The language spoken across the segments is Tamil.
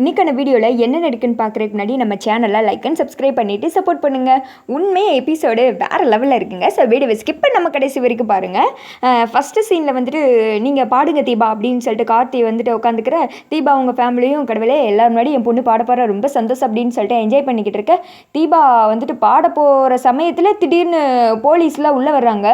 இன்றைக்கான வீடியோவில் என்ன நடக்குன்னு பார்க்குறதுக்கு முன்னாடி நம்ம சேனலை லைக் அண்ட் சப்ஸ்கிரைப் பண்ணிவிட்டு சப்போர்ட் பண்ணுங்கள் உண்மையாக எபிசோடு வேறு லெவலில் இருக்குங்க. ஸோ வீடியோவை ஸ்கிப் நம்ம கடைசி வரைக்கும் பாருங்கள் ஃபஸ்ட்டு சீனில் வந்துட்டு நீங்கள் பாடுங்க தீபா அப்படின்னு சொல்லிட்டு கார்த்தி வந்துட்டு உட்காந்துக்கிற தீபா அவங்க ஃபேமிலியும் கடவுளே எல்லாரும் முன்னாடி என் பொண்ணு பாட போகிற ரொம்ப சந்தோஷம் அப்படின்னு சொல்லிட்டு என்ஜாய் பண்ணிக்கிட்டு இருக்க. தீபா வந்துட்டு பாட போகிற சமயத்தில் திடீர்னு போலீஸ்லாம் உள்ளே வர்றாங்க.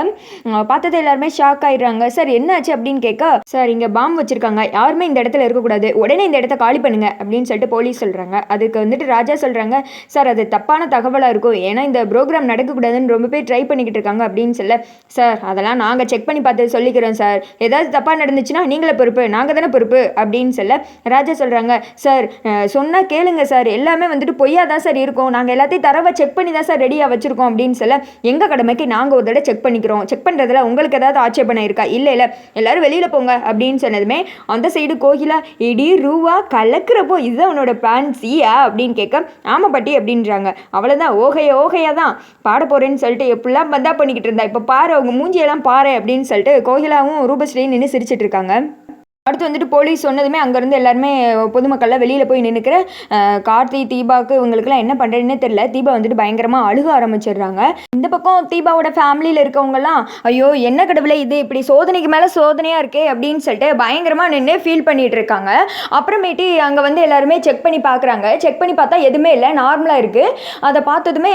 பார்த்தது எல்லாருமே ஷாக் ஆயிடுறாங்க. சார் என்னாச்சு? அப்படின்னு கேட்க சார் இங்கே பாம்பு வச்சுருக்காங்க. யாருமே இந்த இடத்துல இருக்கக்கூடாது. உடனே இந்த இடத்த காலி பண்ணுங்க அப்படின்னு சொல்லிட்டு போலீஸ் சொல்கிறாங்க அதுக்கு வந்துட்டு ராஜா சொல்கிறாங்க சார் அது தப்பான தகவலாக இருக்கும். ஏன்னா இந்த ப்ரோக்ராம் நடக்கக்கூடாதுன்னு ரொம்ப பேர் ட்ரை பண்ணிக்கிட்டு இருக்காங்க. அப்படின்னு சொல்ல சார் அதெல்லாம் நாங்கள் செக் பண்ணி பார்த்து சொல்லிக்கிறோம் சார். ஏதாவது தப்பாக நடந்துச்சுன்னா நீங்களே பொறுப்பு நாங்கள் தானே பொறுப்பு. அப்படின்னு சொல்ல ராஜா சொல்கிறாங்க சார் சொன்னால் கேளுங்க சார். எல்லாமே வந்துட்டு பொய்யா தான் சார் இருக்கும். நாங்கள் எல்லாத்தையும் தரவை செக் பண்ணி தான் சார் ரெடியாக வச்சுருக்கோம். அப்படின்னு சொல்ல எங்கள் கடமைக்கு நாங்கள் ஒரு தடவை செக் பண்ணிக்கிறோம். செக் பண்ணுறதுல உங்களுக்கு ஏதாவது ஆட்சேபனை இருக்கா? இல்லை இல்லை. எல்லாரும் வெளியில் போங்க. அப்படின்னு சொன்னதுமே அந்த சைடு கோகிலா இடி ரூவா கலக்கிறப்போ இதுதான் உன்னோட பிளான் சியா அப்படின்னு கேட்க ஆமாம் பாட்டி அப்படின்றாங்க. அவ்வளோதான் ஓகையா ஓகையா தான். பாட போகிறேன்னு சொல்லிட்டு எப்படிலாம் பந்தா பண்ணிக்கிட்டு இருந்தா? இப்போ பாரு அவங்க மூஞ்சியெல்லாம் பாரு அப்படின்னு சொல்லிட்டு கோகிலாவும் ரூபஸ்ரீயும் நின்று சிரிச்சிட்டு இருக்காங்க. அடுத்து வந்துட்டு போலீஸ் சொன்னதுமே அங்கேருந்து எல்லாருமே பொதுமக்கள்லாம் வெளியில் போய் நின்றுக்கிற கார்த்தி தீபாவுக்கு இவங்களுக்குலாம் என்ன பண்ணுறதுன்னு தெரில தீபா வந்துட்டு பயங்கரமாக அழுக ஆரம்பிச்சிடுறாங்க. இந்த பக்கம் தீபாவோட ஃபேமிலியில் இருக்கவங்கலாம் ஐயோ என்ன கடவுளே இது? இப்படி சோதனைக்கு மேலே சோதனையாக இருக்கே? அப்படின்னு சொல்லிட்டு பயங்கரமாக நின்று ஃபீல் பண்ணிகிட்டு இருக்காங்க. அப்புறமேட்டு அங்கே வந்து எல்லாருமே செக் பண்ணி பார்க்குறாங்க செக் பண்ணி பார்த்தா எதுவுமே இல்லை நார்மலாக இருக்குது அதை பார்த்ததுமே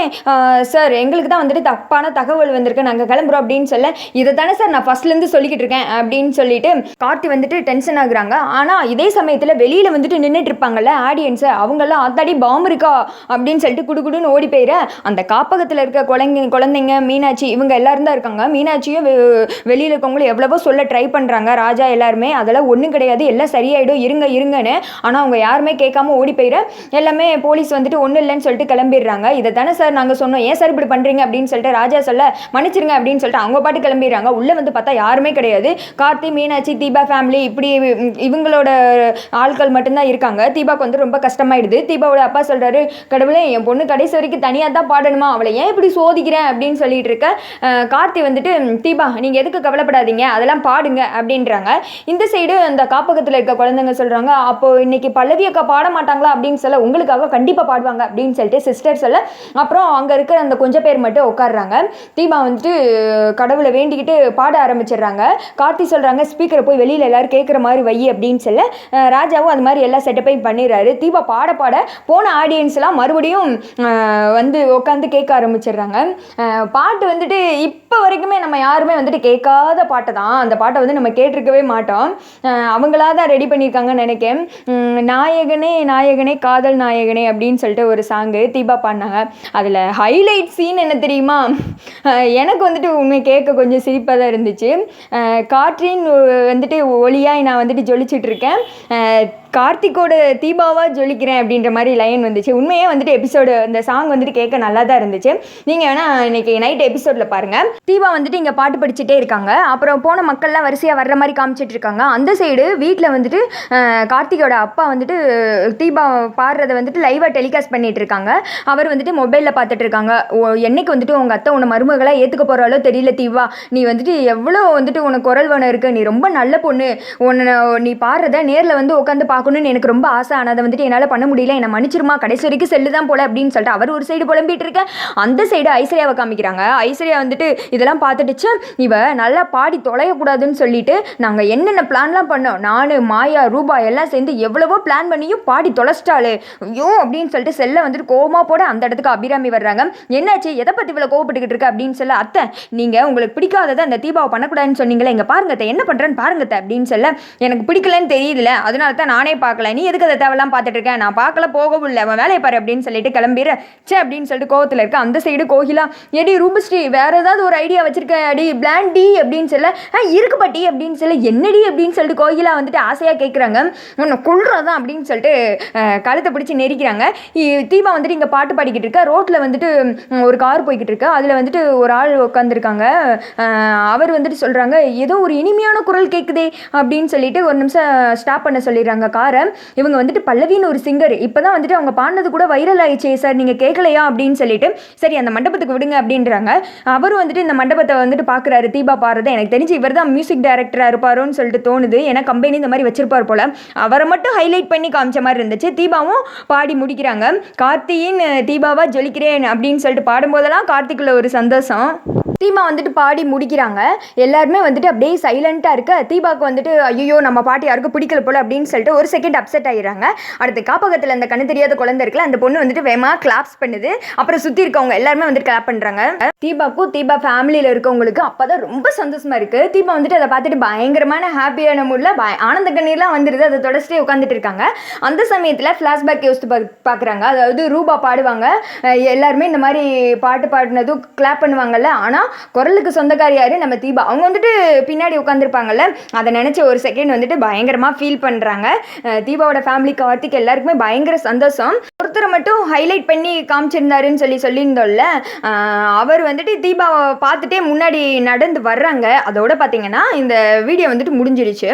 சார் எங்களுக்கு தான் வந்துட்டு தப்பான தகவல் வந்திருக்கு. நாங்கள் கிளம்புறோம் அப்படின்னு சொல்ல இதை தானே சார் நான் ஃபஸ்ட்லேருந்து சொல்லிக்கிட்டு இருக்கேன். அப்படின்னு சொல்லிட்டு கார்த்தி வந்துட்டு டென்ஷன் ஆகுறாங்க. ஆனால் இதே சமயத்தில் வெளியில் வந்துட்டு நின்றுட்டு இருப்பாங்கல்ல ஆடியன்ஸு அவங்கெல்லாம் அத்தாடி பாம்பு இருக்கா அப்படின்னு சொல்லிட்டு குடுகுடுன்னு ஓடி போயிட அந்த காப்பகத்தில் இருக்க குழந்தைங்க குழந்தைங்க மீனாட்சி இவங்க எல்லாரும் தான் இருக்காங்க. மீனாட்சியும் வெ- வெளியில் இருக்கவங்களும் எவ்வளவோ சொல்ல ட்ரை பண்ணுறாங்க ராஜா எல்லாருமே அதெல்லாம் ஒன்றும் கிடையாது. எல்லாம் சரியாயிடும். இருங்க இருங்கன்னு. ஆனால் அவங்க யாருமே கேட்காம ஓடி போயிட எல்லாமே போலீஸ் வந்துட்டு ஒன்றும் இல்லைன்னு சொல்லிட்டு கிளம்பிடுறாங்க. இதை தானே சார் நாங்கள் சொன்னோம். ஏன் சார் இப்படி பண்ணுறீங்க அப்படின்னு சொல்லிட்டு ராஜா சொல்ல மன்னிச்சிருங்க அப்படின்னு சொல்லிட்டு அவங்க பாட்டு கிளம்பிடுறாங்க. உள்ளே வந்து பார்த்தா யாருமே கிடையாது. கார்த்தி மீனாட்சி தீபா ஃபேமிலி இப்படி இவங்களோட ஆட்கள் மட்டும்தான் இருக்காங்க. தீபாக்கு வந்து ரொம்ப கஷ்டமாயிடுது. தீபாவோட அப்பா சொல்கிறாரு கடவுளே என் பொண்ணு கடைசி வரைக்கும் தனியாக தான் பாடணுமா? அவளை ஏன் இப்படி சோதிக்கிறேன்? அப்படின்னு சொல்லிட்டு இருக்க கார்த்தி வந்துட்டு தீபா நீங்கள் எதுக்கு கவலைப்படாதீங்க? அதெல்லாம் பாடுங்க. அப்படின்றாங்க. இந்த சைடு அந்த காப்பகத்தில் இருக்க குழந்தைங்க சொல்கிறாங்க அப்போது இன்னைக்கு பல்லவி அக்கா பாட மாட்டாங்களா? அப்படின்னு சொல்ல உங்களுக்காக கண்டிப்பாக பாடுவாங்க. அப்படின்னு சொல்லிட்டு சிஸ்டர் சொல்ல அப்புறம் அங்கே இருக்கிற அந்த கொஞ்சம் பேர் மட்டும் உட்காடுறாங்க தீபா வந்துட்டு கடவுளை வேண்டிக்கிட்டு பாட ஆரம்பிச்சிடுறாங்க. கார்த்தி சொல்கிறாங்க ஸ்பீக்கரை போய் வெளியில் எல்லாரும் கேட்குற மாதிரி வை அப்படின்னு சொல்ல ராஜாவும் அது மாதிரி எல்லா செட்டப்பையும் பண்ணிடுறாரு. தீபா பாட பாட போன ஆடியன்ஸ்லாம் மறுபடியும் வந்து உட்காந்து கேட்க ஆரம்பிச்சிடுறாங்க. பாட்டு வந்துட்டு இப்போ வரைக்குமே நம்ம யாருமே வந்துட்டு கேட்காத பாட்டை தான். அந்த பாட்டை வந்து நம்ம கேட்டிருக்கவே மாட்டோம். அவங்களா தான் ரெடி பண்ணியிருக்காங்கன்னு நினைக்கிறேன். நாயகனே நாயகனே காதல் நாயகனே அப்படின்னு சொல்லிட்டு ஒரு சாங்கு தீபா பாடினாங்க. அதில் ஹைலைட் சீன் என்ன தெரியுமா? எனக்கு வந்துட்டு உண்மை கேட்க கொஞ்சம் சிரிப்பாக தான் இருந்துச்சு. காற்றின் வந்துட்டு ஒளியாக நான் வந்துட்டு ஜொலிச்சிட்டு இருக்கேன் கார்த்திக்கோட தீபாவாக ஜொலிக்கிறேன் அப்படின்ற மாதிரி லைன் வந்துச்சு. உண்மையே வந்துட்டு எபிசோடு அந்த சாங் வந்துட்டு கேட்க நல்லா தான் இருந்துச்சு. நீங்கள் வேணால் இன்னைக்கு நைட் எபிசோடில் பாருங்கள் தீபா வந்துட்டு இங்கே பாட்டு படிச்சுட்டே இருக்காங்க. அப்புறம் போன மக்கள்லாம் வரிசையாக வர்ற மாதிரி காமிச்சிட்டு இருக்காங்க. அந்த சைடு வீட்டில் வந்துட்டு கார்த்திகோட அப்பா வந்துட்டு தீபா பாடுறதை வந்துட்டு லைவாக டெலிகாஸ்ட் பண்ணிட்டு இருக்காங்க. அவர் வந்துட்டு மொபைலில் பார்த்துட்டு இருக்காங்க. ஓ, என்னைக்கு வந்துட்டு உங்கள் அத்தை உன்னை மருமகளாக ஏற்றுக்க போகிறாலோ தெரியல தீபா. நீ வந்துட்டு எவ்வளோ வந்துட்டு உனக்கு குரல் வனம் இருக்கு. நீ ரொம்ப நல்ல பொண்ணு. உன்னை நீ பாடுறத நேரில் வந்து உட்காந்து பார்க்கணும்னு எனக்கு ரொம்ப ஆசை. ஆனால் அதை வந்துட்டு என்னால் பண்ண முடியல. என்னை மன்னிச்சிருமா? கடைசி வரைக்கும் செல்லு தான் போல அப்படின்னு சொல்லிட்டு அவர் ஒரு சைடு புலம்பிட்டு இருக்க. அந்த சைடு ஐஸ்வர்யாவை காமிக்கிறாங்க. ஐஸ்வர்யா வந்துட்டு இதெல்லாம் பார்த்துட்டுச்சு இவ நல்லா பாடி தொலையக்கூடாதுன்னு சொல்லிட்டு நாங்கள் என்னென்ன பிளான்லாம் பண்ணோம்? நான் மாயா ரூபா எல்லாம் சேர்ந்து எவ்வளவோ பிளான் பண்ணியும் பாடி தொலைச்சிட்டாளே. ஐயோ! அப்படின்னு சொல்லிட்டு செல்ல வந்துட்டு கோபமாக போட அந்த இடத்துக்கு அபிராமி வர்றாங்க. என்னாச்சு? எதை பற்றி இவ்வளோ கோவப்பட்டுக்கிட்டு இருக்க? அப்படின்னு சொல்ல அத்தை நீங்கள் உங்களுக்கு பிடிக்காததை அந்த தீபாவை பண்ணக்கூடாதுன்னு சொன்னீங்களே இங்கே பாருங்க அத்தை என்ன பண்ணுறேன்னு பாருங்க அத்தை அப்படின்னு சொல்ல எனக்கு பிடிக்கலன்னு தெரியல. அதனால தான் நானே பார்க்கல. நீ எதுக்கு அதை தேவையெல்லாம் பார்த்துட்டு இருக்க? நான் பார்க்கல போகவும் இல்லை. அவன் வேலையை பாரு அப்படின்னு சொல்லிட்டு கிளம்பிடு சே அப்படின்னு சொல்லிட்டு கோவத்தில் இருக்க அந்த சைடு கோகிலா எடி ரூபஸ்ரீ வேற ஏதாவது ஒரு ஐடியா வச்சிருக்க? அடி பிளான் டி அப்படின்னு சொல்ல ஆ இருக்கு பட்டி அப்படின்னு சொல்ல என்னடி? அப்படின்னு சொல்லிட்டு கோகிலா வந்துட்டு ஆசையாக கேட்குறாங்க உன்னை கொள்றதான் அப்படின்னு சொல்லிட்டு கழுத்தை பிடிச்சி நெரிக்கிறாங்க. இ- தீபா வந்துட்டு இங்கே பாட்டு பாடிக்கிட்டு இருக்கா. ரோட்டில் வந்துட்டு ஒரு கார் போய்கிட்டு இருக்கு. அதில் வந்துட்டு ஒரு ஆள் உட்காந்துருக்காங்க அவர் வந்துட்டு சொல்கிறாங்க ஏதோ ஒரு இனிமையான குரல் கேட்குதே அப்படின்னு சொல்லிட்டு ஒரு நிமிஷம் ஸ்டாப் பண்ண சொல்லிடுறாங்க. கார் பாரு இவங்க வந்துட்டு பல்லவின்னு ஒரு சிங்கர். இப்போ தான் வந்துட்டு அவங்க பாடினது கூட வைரல் ஆயிடுச்சே சார் நீங்கள் கேட்கலையா அப்படின்னு சொல்லிட்டு. சரி அந்த மண்டபத்துக்கு விடுங்க அப்படின்றாங்க. அவரும் வந்துட்டு இந்த மண்டபத்தை வந்துட்டு பார்க்குறாரு தீபா பாடுறத. எனக்கு தெரிஞ்சு இவர் தான் மியூசிக் டைரக்டராக இருப்பாரோன்னு சொல்லிட்டு தோணுது. ஏன்னா கம்பெனி இந்த மாதிரி வச்சிருப்பார் போல். அவரை மட்டும் ஹைலைட் பண்ணி காமிச்ச மாதிரி இருந்துச்சு. தீபாவும் பாடி முடிக்கிறாங்க. கார்த்தியின் தீபாவா ஜொலிக்கிறேன் அப்படின்னு சொல்லிட்டு பாடும்போதெல்லாம் கார்த்திக்குள்ள ஒரு சந்தோஷம். தீபா வந்துட்டு பாடி முடிக்கிறாங்க. எல்லாருமே வந்துட்டு அப்படியே சைலண்ட்டாக இருக்க தீபாவுக்கு வந்துட்டு ஐயோ நம்ம பாட்டு யாருக்கும் பிடிக்கல போல அப்படின்னு சொல்லிட்டு ஒரு செகண்ட் அப்செட் ஆயிடுறாங்க. அடுத்து காப்பகத்தில் அந்த கண்ணு தெரியாத குழந்தை இருக்குல்ல அந்த பொண்ணு வந்துட்டு வேகமாக கிளாப்ஸ் பண்ணுது. அப்புறம் சுற்றி இருக்கவங்க எல்லாருமே வந்துட்டு கிளாப் பண்ணுறாங்க தீபாக்கும் தீபா ஃபேமிலியில் இருக்கவங்களுக்கு அப்போ தான் ரொம்ப சந்தோஷமாக இருக்குது தீபா வந்துட்டு அதை பார்த்துட்டு பயங்கரமான ஹாப்பியான மூடில் பய ஆனந்த கண்ணீர்லாம் வந்துடுது அதை தொடச்சிட்டே உட்காந்துட்டு இருக்காங்க. அந்த சமயத்தில் ஃப்ளாஷ்பேக் யோசித்து பா பார்க்குறாங்க அதாவது ரூபா பாடுவாங்க. எல்லாருமே இந்த மாதிரி பாட்டு பாடினதும் கிளாப் பண்ணுவாங்கல்ல. ஆனால் குரலுக்கு சொந்தக்காரியாரு நம்ம தீபா. அவங்க வந்துட்டு பின்னாடி உட்காந்துருப்பாங்கல்ல அதை நினச்ச ஒரு செகண்ட் வந்துட்டு பயங்கரமாக ஃபீல் பண்ணுறாங்க தீபாவோட ஃபேமிலி கார்த்திக் எல்லாருக்குமே பயங்கர சந்தோஷம். ஒருத்தரை மட்டும் ஹைலைட் பண்ணி காமிச்சிருந்தாருன்னு சொல்லி சொல்லியிருந்தோம்ல அவர் வந்துட்டு தீபாவை பார்த்துட்டே முன்னாடி நடந்து வர்றாங்க. அதோட பார்த்தீங்கன்னா இந்த வீடியோ வந்துட்டு முடிஞ்சிருச்சு.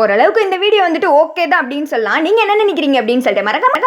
ஓரளவுக்கு இந்த வீடியோ வந்துட்டு ஓகே தான் அப்படின்னு சொல்லலாம். நீங்கள் என்ன நினைக்கிறீங்க அப்படின்னு சொல்லிட்டு மறக்காம